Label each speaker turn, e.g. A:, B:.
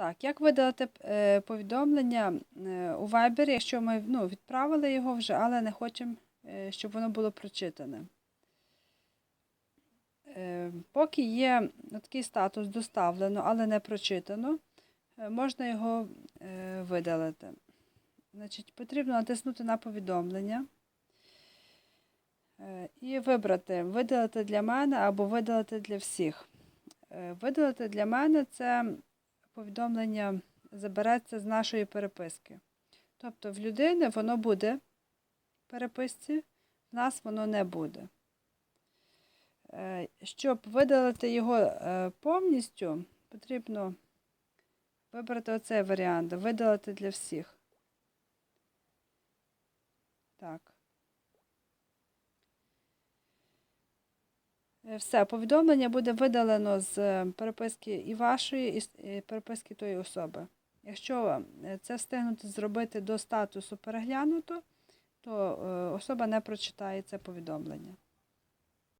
A: Так, як видалити е, повідомлення е, у Viber, якщо ми ну, відправили його вже, але не хочемо, е, щоб воно було прочитане. Поки є такий статус доставлено, але не прочитано, можна його видалити. Значить, потрібно натиснути на повідомлення і вибрати видалити для мене або видалити для всіх. Видалити для мене це повідомлення забереться з нашої переписки. Тобто в людини воно буде в переписці, в нас воно не буде. Е, Щоб видалити його е, повністю, потрібно вибрати оцей варіант, видалити для всіх. Так. Все, повідомлення буде видалено з е, переписки і вашої, і переписки тої особи. Якщо е, це встигнути зробити до статусу переглянуто, то е, особа не прочитає це повідомлення.